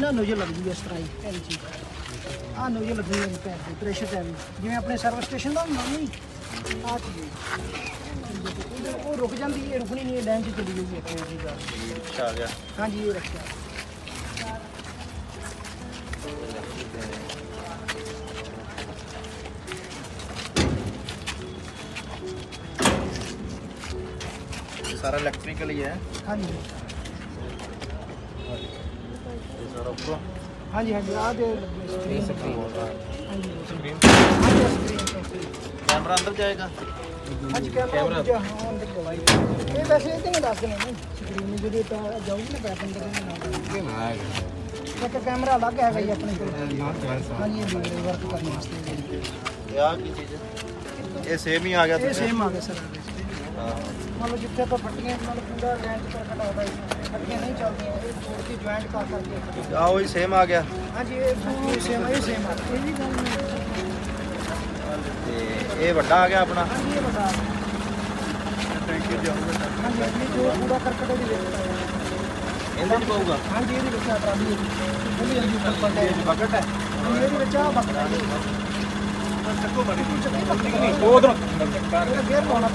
ਨਾ ਨੋਜ਼ਲ ਲੱਗ ਜੂਗੀ ਇਸ ਤਰ੍ਹਾਂ ਹੀ ਇਹ ਚੀਜ਼ ਆ ਨੋਜ਼ਲ ਲੱਗਣੀ ਹੈ ਪੈਰ ਤੇ ਪ੍ਰੈਸ਼ਰ ਤੇ ਵੀ। ਜਿਵੇਂ ਆਪਣੇ ਸਰਵਿਸ ਸਟੇਸ਼ਨ ਦਾ ਹੁੰਦਾ ਨਹੀਂ? ਆ ਚੀਜ਼ ਉਹ ਰੁਕ ਜਾਂਦੀ ਹੈ ਰੁਕਣੀ ਨਹੀਂ ਹੈ ਲਾਈਨ 'ਚ ਚਲੀ ਜਾਊਗੀ ਇੱਥੇ ਜੀ ਦਾ ਅੱਛਾ ਆ ਗਿਆ। ਹਾਂਜੀ ਇਹ ਰੱਖਿਆ। ਇਹ ਸਾਰਾ ਇਲੈਕਟ੍ਰੀਕਲ ਹੀ ਹੈ। ਹਾਂਜੀ। ਇਹ ਸਾਰਾ ਉੱਪਰੋਂ ਹਾਂਜੀ ਹਾਂਜੀ ਆ ਦੇ ਸਕਰੀਨ ਹਾਂਜੀ ਸਕਰੀਨ ਹਾਂਜੀ ਸਕਰੀਨ ਤੋਂ ਕੈਮਰਾ ਅੰਦਰ ਜਾਏਗਾ ਅੱਜ ਕੈਮਰਾ ਦੂਜਾ ਹਾਂ ਅੰਦਰ ਲਵਾਈ ਇਹ ਵੈਸੇ ਇਹ ਤੇ ਨਹੀਂ ਦੱਸਦੇ ਨੇ ਸਕਰੀਨ ਨੂੰ ਜਦੋਂ ਤਾਂ ਜਾਊਗੀ ਨਾ ਬੈਕ ਅੰਦਰ ਦੇ ਨਾਲ ਇੱਕ ਕੈਮਰਾ ਅਲੱਗ ਹੈਗਾ ਜੀ ਆਪਣੇ ਕੋਲ ਹਾਂਜੀ ਇਹ ਵੀਡੀਓ ਵਰਕ ਕਰਨ ਵਾਸਤੇ ਇਹ ਆ ਕੀ ਚੀਜ਼ ਮੰਨ ਲਓ ਜਿੱਥੇ ਆਪਾਂ ਫੱਟੀਆਂ ਨਾਲ ਪੂਰਾ ਰੈਂਚ ਕਰ ਕਟਾਉਂਦਾ ਜੀ ਫੱਟੀਆਂ ਨਹੀਂ ਚੱਲਦੀਆਂ ਇਹ ਜੋੜ ਕੇ ਜੁਆਇੰਟ ਕਰ ਕਰਕੇ ਆ। ਉਹੀ ਸੇਮ ਆ ਗਿਆ। ਹਾਂਜੀ ਇਹ ਪੂਰੀ ਸੇਮ ਇਹ ਸੇਮ ਆ। ਇਹ ਵੀ ਗੱਲ ਨਹੀਂ ਤੇ ਇਹ ਵੱਡਾ ਆ ਗਿਆ ਆਪਣਾ। ਹਾਂਜੀ ਇਹ ਬਤਾ ਥੈਂਕ ਯੂ ਜਾਊਗਾ ਹਾਂਜੀ ਇਹ ਜੋ ਪੂਰਾ ਕਰਕਟ ਦੀ ਵੇਚਦਾ ਹੈ। ਇਹਦੇ ਪਊਗਾ? ਹਾਂਜੀ ਇਹਦੇ ਵਿੱਚ ਆ ਟਰਾਲੀ ਉਹਦੀ ਜਲਦੀ ਉੱਪਰ ਪੱਟੇ ਬਕਟ ਹੈ। ਇਹਦੇ ਵਿੱਚ ਆ ਬੱਕਰਾ ਜੀ। ਉਹ ਉਧਰ ਇਹ ਗੇਅਰ ਪਾਉਣਾ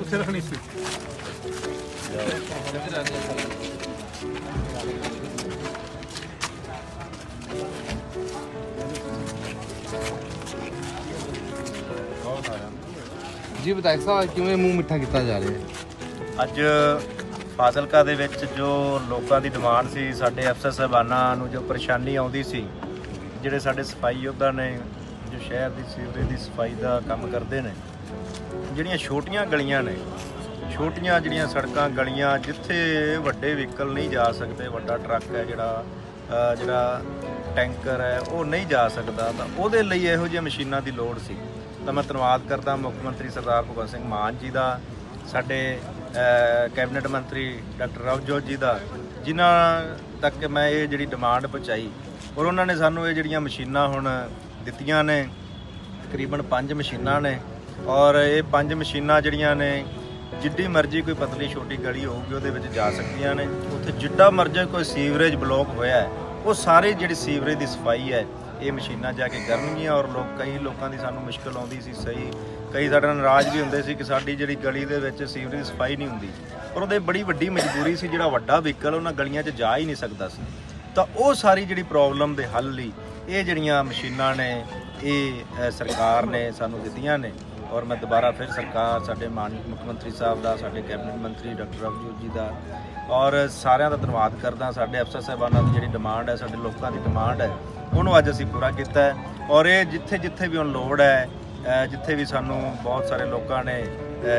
ਉੱਥੇ ਰੱਖਣੀ ਸੀ। ਜੀ ਬਤਾਇਕ ਸਾਹਿਬ ਕਿਵੇਂ ਮੂੰਹ ਮਿੱਠਾ ਕੀਤਾ ਜਾ ਰਿਹਾ ਹੈ? ਅੱਜ ਫਾਜ਼ਿਲਕਾ ਦੇ ਵਿੱਚ ਜੋ ਲੋਕਾਂ ਦੀ ਡਿਮਾਂਡ ਸੀ ਸਾਡੇ ਅਫਸਰ ਸਾਹਿਬਾਨਾਂ ਨੂੰ ਜੋ ਪਰੇਸ਼ਾਨੀ ਆਉਂਦੀ ਸੀ ਜਿਹੜੇ ਸਾਡੇ ਸਫ਼ਾਈ ਯੋਧਾ ਨੇ ਜੋ ਸ਼ਹਿਰ ਦੀ ਸੀਵਰੇਜ ਦੀ ਸਫ਼ਾਈ ਦਾ ਕੰਮ ਕਰਦੇ ਨੇ ਜਿਹੜੀਆਂ ਛੋਟੀਆਂ ਗਲੀਆਂ ਨੇ, ਛੋਟੀਆਂ ਜਿਹੜੀਆਂ ਸੜਕਾਂ ਗਲੀਆਂ, ਜਿੱਥੇ ਵੱਡੇ ਵਹੀਕਲ ਨਹੀਂ ਜਾ ਸਕਦੇ, ਵੱਡਾ ਟਰੱਕ ਹੈ ਜਿਹੜਾ ਜਿਹੜਾ ਟੈਂਕਰ ਹੈ, ਉਹ ਨਹੀਂ ਜਾ ਸਕਦਾ, ਤਾਂ ਉਹਦੇ ਲਈ ਇਹੋ ਜਿਹੀਆਂ ਮਸ਼ੀਨਾਂ ਦੀ ਲੋੜ ਸੀ। ਤਾਂ ਮੈਂ ਧੰਨਵਾਦ ਕਰਦਾ ਮੁੱਖ ਮੰਤਰੀ ਸਰਦਾਰ ਭਗਵੰਤ ਸਿੰਘ ਮਾਨ ਜੀ ਦਾ, ਸਾਡੇ ਕੈਬਨਿਟ ਮੰਤਰੀ ਡਾਕਟਰ ਰਵਜੋਤ ਜੀ ਦਾ, ਜਿਨ੍ਹਾਂ ਤੱਕ ਮੈਂ ਇਹ ਜਿਹੜੀ ਡਿਮਾਂਡ ਪਹੁੰਚਾਈ। ਔਰ ਉਹਨਾਂ ਨੇ ਸਾਨੂੰ ਇਹ ਜਿਹੜੀਆਂ ਮਸ਼ੀਨਾਂ ਹੁਣ ਦਿੱਤੀਆਂ ਨੇ, ਤਕਰੀਬਨ 5 ਮਸ਼ੀਨਾਂ ਨੇ ਔਰ ਇਹ ਪੰਜ ਮਸ਼ੀਨਾਂ ਜਿਹੜੀਆਂ ਨੇ, ਜਿੱਡੀ ਮਰਜ਼ੀ ਕੋਈ ਪਤਲੀ ਛੋਟੀ ਗਲੀ ਹੋਊਗੀ, ਉਹਦੇ ਵਿੱਚ ਜਾ ਸਕਦੀਆਂ ਨੇ। ਉੱਥੇ ਜਿੱਡਾ ਮਰਜ਼ੀ ਕੋਈ ਸੀਵਰੇਜ ਬਲੌਕ ਹੋਇਆ ਹੈ, ਉਹ ਸਾਰੇ ਜਿਹੜੀ ਸੀਵਰੇਜ ਦੀ ਸਫ਼ਾਈ ਹੈ, ਇਹ ਮਸ਼ੀਨਾਂ ਜਾ ਕੇ ਕਰਨਗੀਆਂ ਔਰ ਲੋਕ, ਕਈ ਲੋਕਾਂ ਦੀ ਸਾਨੂੰ ਮੁਸ਼ਕਲ ਆਉਂਦੀ ਸੀ ਸਹੀ। ਕਈ ਸਾਡੇ ਨਾਲ ਨਾਰਾਜ਼ ਵੀ ਹੁੰਦੇ ਸੀ ਕਿ ਸਾਡੀ ਜਿਹੜੀ ਗਲੀ ਦੇ ਵਿੱਚ ਸੀਵਰੇਜ ਦੀ ਸਫ਼ਾਈ ਨਹੀਂ ਹੁੰਦੀ। ਪਰ ਉਹਦੇ ਬੜੀ ਵੱਡੀ ਮਜਬੂਰੀ ਸੀ, ਜਿਹੜਾ ਵੱਡਾ ਵਹੀਕਲ ਉਹਨਾਂ ਗਲੀਆਂ 'ਚ ਜਾ ਹੀ ਨਹੀਂ ਸਕਦਾ ਸੀ। ਤਾਂ ਉਹ ਸਾਰੀ ਜਿਹੜੀ ਪ੍ਰੋਬਲਮ ਦੇ ਹੱਲ ਲਈ, ਇਹ ਜਿਹੜੀਆਂ ਮਸ਼ੀਨਾਂ ਨੇ, ਇਹ ਸਰਕਾਰ ਨੇ ਸਾਨੂੰ ਦਿੱਤੀਆਂ ਨੇ। ਔਰ ਮੈਂ ਦੁਬਾਰਾ ਫਿਰ ਸਰਕਾਰ, ਸਾਡੇ ਮਾਨਯੋਗ ਮੁੱਖ ਮੰਤਰੀ ਸਾਹਿਬ ਦਾ, ਸਾਡੇ ਕੈਬਨਿਟ ਮੰਤਰੀ ਡਾਕਟਰ ਰਵਜੋਤ ਜੀ ਦਾ ਔਰ ਸਾਰਿਆਂ ਦਾ ਧੰਨਵਾਦ ਕਰਦਾ। ਸਾਡੇ ਅਫਸਰ ਸਾਹਿਬਾਨਾਂ ਦੀ ਜਿਹੜੀ ਡਿਮਾਂਡ ਹੈ, ਸਾਡੇ ਲੋਕਾਂ ਦੀ ਡਿਮਾਂਡ ਹੈ, ਉਹਨੂੰ ਅੱਜ ਅਸੀਂ ਪੂਰਾ ਕੀਤਾ ਹੈ। ਔਰ ਇਹ ਜਿੱਥੇ ਜਿੱਥੇ ਵੀ ਹੁਣ ਲੋੜ ਹੈ ਜਿੱਥੇ ਵੀ ਸਾਨੂੰ ਬਹੁਤ ਸਾਰੇ ਲੋਕਾਂ ਨੇ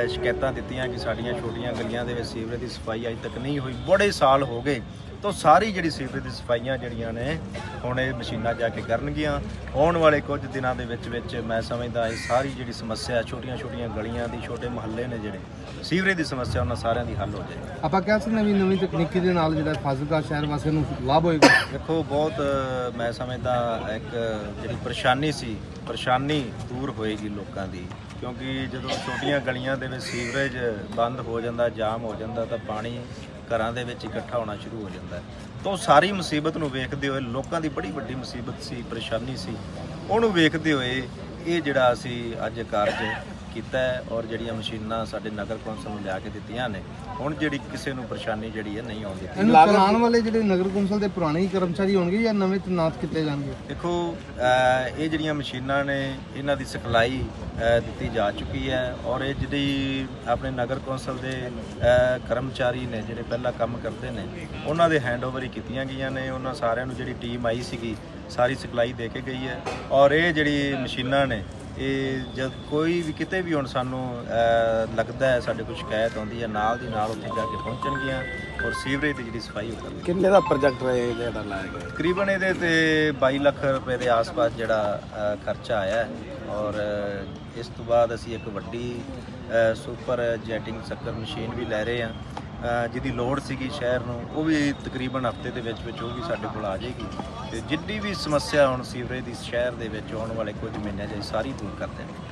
ਸ਼ਿਕਾਇਤਾਂ ਦਿੱਤੀਆਂ ਕਿ ਸਾਡੀਆਂ ਛੋਟੀਆਂ ਗਲੀਆਂ ਦੇ ਵਿੱਚ ਸੀਵਰੇਜ ਦੀ ਸਫ਼ਾਈ ਅਜੇ ਤੱਕ ਨਹੀਂ ਹੋਈ। ਬੜੇ ਸਾਲ ਹੋ ਗਏ ਤਾਂ ਸਾਰੀ ਜਿਹੜੀ ਸੀਵਰੇਜ ਦੀ ਸਫਾਈਆਂ ਜਿਹੜੀਆਂ ਨੇ ਹੁਣ ਇਹ ਮਸ਼ੀਨਾਂ ਜਾ ਕੇ ਕਰਨਗੀਆਂ। ਆਉਣ ਵਾਲੇ ਕੁਝ ਦਿਨਾਂ ਦੇ ਵਿੱਚ ਵਿੱਚ ਮੈਂ ਸਮਝਦਾ ਇਹ ਸਾਰੀ ਜਿਹੜੀ ਸਮੱਸਿਆ ਛੋਟੀਆਂ-ਛੋਟੀਆਂ ਗਲੀਆਂ ਦੀ ਛੋਟੇ ਮੁਹੱਲੇ ਨੇ ਜਿਹੜੇ ਸੀਵਰੇਜ ਦੀ ਸਮੱਸਿਆ ਉਹਨਾਂ ਸਾਰਿਆਂ ਦੀ ਹੱਲ ਹੋ ਜਾਏ। ਆਪਾਂ ਕਹਿ ਸਕਦੇ ਹਾਂ ਵੀ ਨਵੀਂ ਤਕਨੀਕੀ ਦੇ ਨਾਲ ਜਿਹੜਾ ਫਾਜ਼ਿਲਕਾ ਸ਼ਹਿਰ ਵਾਸੀਆਂ ਨੂੰ ਲਾਭ ਹੋਏਗਾ। ਦੇਖੋ ਬਹੁਤ ਮੈਂ ਸਮਝਦਾ ਇੱਕ ਜਿਹੜੀ ਪਰੇਸ਼ਾਨੀ ਸੀ ਪਰੇਸ਼ਾਨੀ ਦੂਰ ਹੋਏਗੀ ਲੋਕਾਂ ਦੀ ਕਿਉਂਕਿ ਜਦੋਂ ਛੋਟੀਆਂ ਗਲੀਆਂ ਦੇ ਵਿੱਚ ਸੀਵਰੇਜ ਬੰਦ ਹੋ ਜਾਂਦਾ ਜਾਮ ਹੋ ਜਾਂਦਾ ਤਾਂ ਪਾਣੀ ਘਰਾਂ ਦੇ ਵਿੱਚ ਇਕੱਠਾ ਹੋਣਾ ਸ਼ੁਰੂ ਹੋ ਜਾਂਦਾ ਹੈ। ਤਾਂ ਉਹ ਸਾਰੀ ਮੁਸੀਬਤ ਨੂੰ ਵੇਖਦੇ ਹੋਏ, ਲੋਕਾਂ ਦੀ ਬੜੀ ਵੱਡੀ ਮੁਸੀਬਤ ਸੀ, ਪਰੇਸ਼ਾਨੀ ਸੀ ਉਹਨੂੰ ਵੇਖਦੇ ਹੋਏ ਇਹ ਜਿਹੜਾ ਅਸੀਂ ਅੱਜ ਕਾਰਜ ਕੀਤਾ ਹੈ ਔਰ ਜਿਹੜੀਆਂ ਮਸ਼ੀਨਾਂ ਸਾਡੇ ਨਗਰ ਕੌਂਸਲ ਨੂੰ ਲਿਆ ਕੇ ਦਿੱਤੀਆਂ ਨੇ ਹੁਣ ਜਿਹੜੀ ਕਿਸੇ ਨੂੰ ਪਰੇਸ਼ਾਨੀ ਜਿਹੜੀ ਹੈ ਨਹੀਂ ਆਉਣ ਦਿੱਤੀ ਇਹਨੂੰ ਚਲਾਉਣ ਵਾਲੇ ਜਿਹੜੇ ਨਗਰ ਕੌਂਸਲ ਦੇ ਪੁਰਾਣੇ ਹੀ ਕਰਮਚਾਰੀ ਹੋਣਗੇ ਜਾਂ ਨਵੇਂ ਤੈਨਾਤ ਕੀਤੇ ਜਾਣਗੇ? ਦੇਖੋ ਇਹ ਜਿਹੜੀਆਂ ਮਸ਼ੀਨਾਂ ਨੇ ਇਹਨਾਂ ਦੀ ਸਿਖਲਾਈ ਦਿੱਤੀ ਜਾ ਚੁੱਕੀ ਹੈ ਔਰ ਇਹ ਜਿਹੜੀ ਆਪਣੇ ਨਗਰ ਕੌਂਸਲ ਦੇ ਕਰਮਚਾਰੀ ਨੇ ਜਿਹੜੇ ਪਹਿਲਾਂ ਕੰਮ ਕਰਦੇ ਨੇ ਉਹਨਾਂ ਦੇ ਹੈਂਡਓਵਰ ਹੀ ਕੀਤੀਆਂ ਗਈਆਂ ਨੇ। ਉਹਨਾਂ ਸਾਰਿਆਂ ਨੂੰ ਜਿਹੜੀ ਟੀਮ ਆਈ ਸੀਗੀ ਸਾਰੀ ਸਿਖਲਾਈ ਦੇ ਕੇ ਗਈ ਹੈ। ਔਰ ਇਹ ਜਿਹੜੀ ਮਸ਼ੀਨਾਂ ਨੇ ਇਹ ਜਦ ਕੋਈ ਵੀ ਕਿਤੇ ਵੀ ਹੁਣ ਸਾਨੂੰ ਲੱਗਦਾ ਹੈ ਸਾਡੇ ਕੋਲ ਸ਼ਿਕਾਇਤ ਆਉਂਦੀ ਹੈ ਨਾਲ ਦੀ ਨਾਲ ਉੱਥੇ ਜਾ ਕੇ ਪਹੁੰਚਣਗੀਆਂ ਔਰ ਸੀਵਰੇਜ ਦੀ ਜਿਹੜੀ ਸਫ਼ਾਈ ਉਹ ਕਰਨਗੀਆਂ। ਕਿੰਨੇ ਦਾ ਪ੍ਰੋਜੈਕਟ ਰਹੇ ਜਿਹੜਾ ਲਾਇਆ ਗਿਆ? ਤਕਰੀਬਨ ਇਹਦੇ ਤੇ 22 ਲੱਖ ਰੁਪਏ ਦੇ ਆਸ-ਪਾਸ ਜਿਹੜਾ ਖਰਚਾ ਆਇਆ ਹੈ। ਔਰ ਇਸ ਤੋਂ ਬਾਅਦ ਅਸੀਂ ਇੱਕ ਵੱਡੀ ਸੁਪਰ ਜੈਟਿੰਗ ਸ਼ੱਕਰ ਮਸ਼ੀਨ ਵੀ ਲੈ ਰਹੇ ਹਾਂ। ਜਿਹਦੀ ਲੋੜ ਸੀਗੀ ਸ਼ਹਿਰ ਨੂੰ, ਉਹ ਵੀ ਤਕਰੀਬਨ ਹਫ਼ਤੇ ਦੇ ਵਿੱਚ ਵਿੱਚ ਉਹ ਵੀ ਸਾਡੇ ਕੋਲ ਆ ਜਾਏਗੀ। ਤੇ ਜਿੰਨੀ ਵੀ ਸਮੱਸਿਆ ਹੁਣ ਸੀਵਰੇਜ ਦੀ ਸ਼ਹਿਰ ਦੇ ਵਿੱਚ ਆਉਣ ਵਾਲੇ ਕੁਝ ਮਹੀਨਿਆਂ 'ਚ ਅਸੀਂ ਸਾਰੀ ਦੂਰ ਕਰ ਦੇਣਗੇ